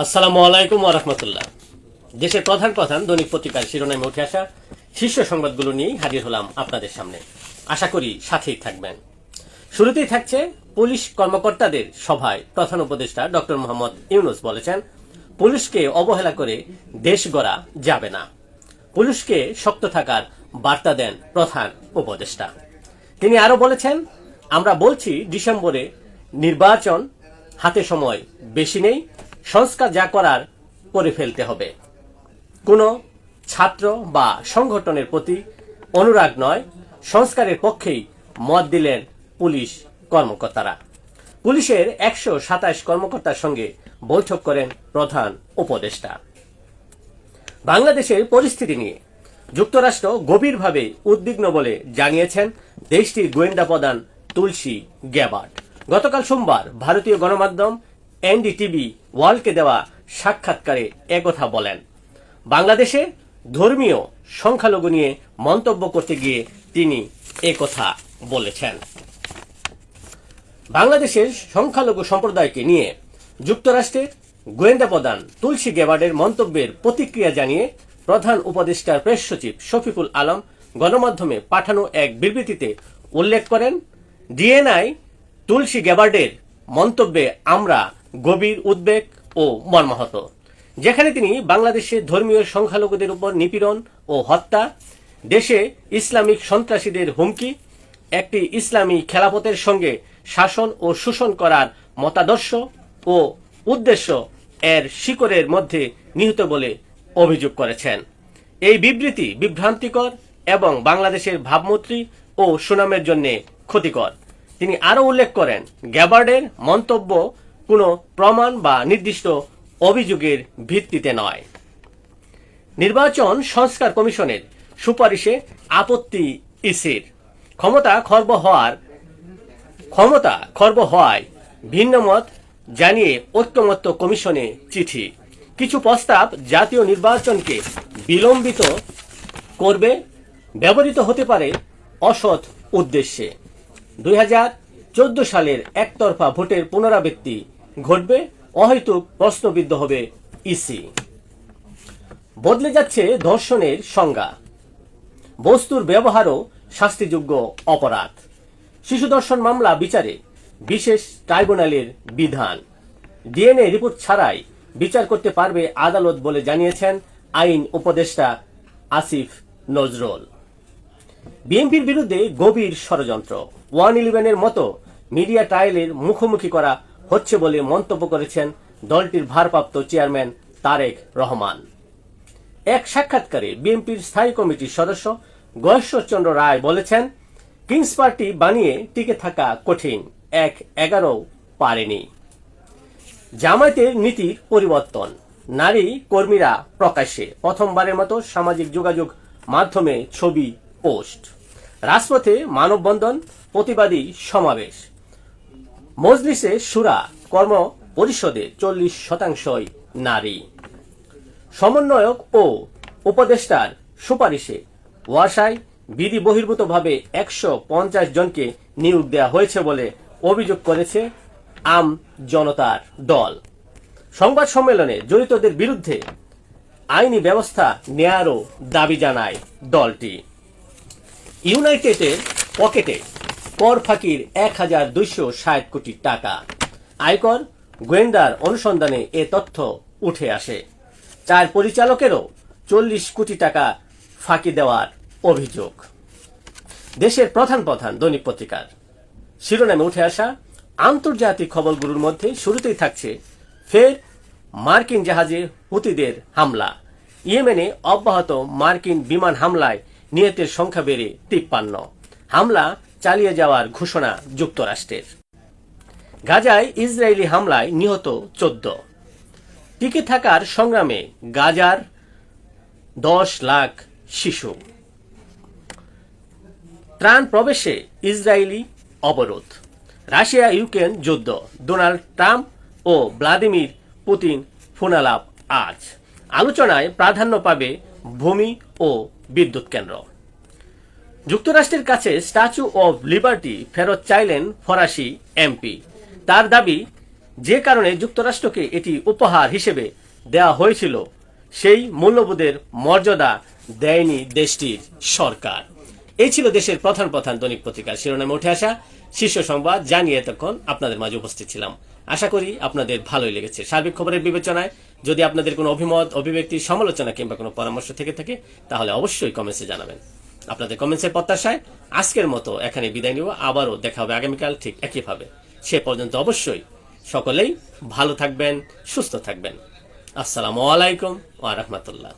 আসসালামু আলাইকুম রহমতুল্লাহ। দেশের প্রধান প্রধান দৈনিক পত্রিকার শিরোনামে উঠে আসা শীর্ষ সংবাদগুলো নিয়েই হাজির হলাম আপনাদের সামনে। আশা করি সাথেই থাকবেন। শুরুতেই থাকছে পুলিশ কর্মকর্তাদের সভায় প্রধান উপদেষ্টা ডক্টর মোহাম্মদ ইউনুস বলেছেন, পুলিশকে অবহেলা করে দেশ গড়া যাবে না। পুলিশকে শক্ত থাকার বার্তা দেন প্রধান উপদেষ্টা। তিনি আরও বলেছেন, আমরা বলছি ডিসেম্বরে নির্বাচন হাতে সময় বেশি নেই সংস্কার যা করার করে ফেলতে হবে। কোনো ছাত্র বা সংগঠনের প্রতি অনুরাগ নয়, সংস্কারের পক্ষেই মত দিলেন পুলিশ কর্মকর্তারা। পুলিশের একশো সাতাশ কর্মকর্তার সঙ্গে বৈঠক করেন প্রধান উপদেষ্টা। বাংলাদেশের পরিস্থিতি নিয়ে যুক্তরাষ্ট্র গভীরভাবে উদ্বিগ্ন বলে জানিয়েছেন দেশটির গোয়েন্দা প্রধান তুলসী গ্যাবার্ড গতকাল সোমবার ভারতীয় গণমাধ্যম এনডিটিভি ওয়ার্ল্ডকে দেওয়া সাক্ষাৎকারে একথা বলেন। বাংলাদেশে ধর্মীয় সংখ্যালঘু নিয়ে মন্তব্য করতে গিয়ে তিনি একথা বলেছেন। বাংলাদেশের সংখ্যালঘু সম্প্রদায়কে নিয়ে যুক্তরাষ্ট্রের গোয়েন্দা প্রধান তুলসী গেবার্ডের মন্তব্যের প্রতিক্রিয়া জানিয়ে প্রধান উপদেষ্টার প্রেস সচিব শফিকুল আলম গণমাধ্যমে পাঠানো এক বিবৃতিতে উল্লেখ করেন, ডিএনআই, তুলসী গেবার্ডের মন্তব্যে আমরা গভীর উদ্বেগ ও মর্মাহত। যেখানে তিনি বাংলাদেশে ধর্মীয় সংখ্যালঘুদের উপর নিপীড়ন ও হত্যা, দেশে ইসলামিক সন্ত্রাসীদের হুমকি, একটি ইসলামী খেলাপথের সঙ্গে শাসন ও শোষণ করার মতাদর্শ ও উদ্দেশ্য এর শিকড়ের মধ্যে নিহিত বলে অভিযোগ করেছেন। এই বিবৃতি বিভ্রান্তিকর এবং বাংলাদেশের ভাবমূর্তি ও সুনামের জন্য ক্ষতিকর। তিনি আরও উল্লেখ করেন, গ্যাবার্ডের মন্তব্য কোনো প্রমাণ বা নির্দিষ্ট অভিযোগের ভিত্তিতে নয়। নির্বাচন সংস্কার কমিশনের সুপারিশে আপত্তি ইসির। ক্ষমতা খর্ব হওয়ার ক্ষমতা খর্ব হওয়ায় ভিন্নমত জানিয়ে ঐক্যমত্য কমিশনে চিঠি। কিছু প্রস্তাব জাতীয় নির্বাচনকে বিলম্বিত করবে, ব্যবহৃত হতে পারে অসৎ উদ্দেশ্যে। দুই হাজার চোদ্দ সালের একতরফা ভোটের পুনরাবৃত্তি ঘটবে, অহেতুক প্রশ্নবিদ্ধ হবে ইসি। বদলে যাচ্ছে ধর্ষণের সংজ্ঞা। বস্তুর ব্যবহারও শাস্তিযোগ্য অপরাধ। শিশু ধর্ষণ মামলা বিচারে বিশেষ ট্রাইব্যুনালের বিধান। ডিএনএ রিপোর্ট ছাড়াই বিচার করতে পারবে আদালত বলে জানিয়েছেন আইন উপদেষ্টা আসিফ নজরুল। বিএনপির বিরুদ্ধে গভীর ষড়যন্ত্র। ওয়ান ইলেভেনের মতো মিডিয়া ট্রায়ালের মুখোমুখি করা হচ্ছে বলে মন্তব্য করেছেন দলটির ভারপ্রাপ্ত চেয়ারম্যান তারেক রহমান। এক সাক্ষাৎকারে বিএনপির স্থায়ী কমিটির সদস্য গয়েশ্বরচন্দ্র রায় বলেছেন, কিংস পার্টি বানিয়ে টিকে থাকা কঠিন, এক এগারো পারেনি। জামায়াতের নীতির পরিবর্তন, নারী কর্মীরা প্রকাশ্যে প্রথমবারের মতো সামাজিক যোগাযোগ মাধ্যমে ছবি পোস্ট। রাজপথে মানববন্ধন, প্রতিবাদী সমাবেশ। মজলিসে সুরা কর্ম পরিষদে চল্লিশ শতাংশই নারী। সমন্বয়ক ও উপদেষ্টার সুপারিশে ওয়াসায় বিধি বহির্ভূতভাবে একশো পঞ্চাশ জনকে নিয়োগ দেওয়া হয়েছে বলে অভিযোগ করেছে আম জনতার দল। সংবাদ সম্মেলনে জড়িতদের বিরুদ্ধে আইনি ব্যবস্থা নেয়ারও দাবি জানায় দলটি। ইউনাইটেডের পকেটে কর ফাঁকির এক হাজার দুইশো ষাট কোটি টাকা। আয়কর, গোয়েন্দার অনুসন্ধানে এ তথ্য উঠে আসে। চার পরিচালকেরও চল্লিশ কোটি টাকা ফাঁকি দেওয়ার অভিযোগ। দেশের প্রধান প্রধান দৈনিক পত্রিকার। শিরোনামে উঠে আসা আন্তর্জাতিক খবরগুলোর মধ্যে শুরুতেই থাকছে ফের মার্কিন জাহাজে হুতিদের হামলা। ইয়েমেনে অব্যাহত মার্কিন বিমান হামলায় নিহতের সংখ্যা বেড়ে তিপ্পান্ন। হামলা চালিয়ে যাওয়ার ঘোষণা যুক্তরাষ্ট্রের। গাজায় ইসরায়েলি হামলায় নিহত চোদ্দ। টিকে থাকার সংগ্রামে গাজার দশ লাখ শিশু। ত্রাণ প্রবেশে ইসরায়েলি অবরোধ। রাশিয়া, ইউক্রেন যুদ্ধ। ডোনাল্ড ট্রাম্প ও ভ্লাদিমির পুতিন ফোনালাপ আজ। আলোচনায় প্রাধান্য পাবে ভূমি ও বিদ্যুৎ কেন্দ্র। যুক্তরাষ্ট্রের কাছে স্ট্যাচু অব লিবার্টি ফেরত চাইলেন ফরাসি এমপি। তার দাবি, যে কারণে যুক্তরাষ্ট্রকে এটি উপহার হিসেবে দেওয়া হয়েছিল, সেই মূল্যবোধের মর্যাদা দেয়নি দেশটির সরকার। এই ছিল দেশের প্রধান প্রধান দৈনিক পত্রিকার শিরোনামে উঠে আসা শীর্ষ সংবাদ। জানিয়ে এতক্ষণ আপনাদের মাঝে উপস্থিত ছিলাম। আশা করি আপনাদের ভালোই লেগেছে। সার্বিক খবরের বিবেচনায় যদি আপনাদের কোনো অভিমত, অভিব্যক্তি, সমালোচনা কিংবা কোনো পরামর্শ থেকে থাকে, তাহলে অবশ্যই কমেন্টসে জানাবেন। আপনাদের কমেন্টসের প্রত্যাশায় আজকের মতো এখানে বিদায় নিব। আবারও দেখা হবে আগামীকাল ঠিক একইভাবে। সে পর্যন্ত অবশ্যই সকলেই ভালো থাকবেন, সুস্থ থাকবেন। আসসালামু আলাইকুম ওয়া রাহমাতুল্লাহ।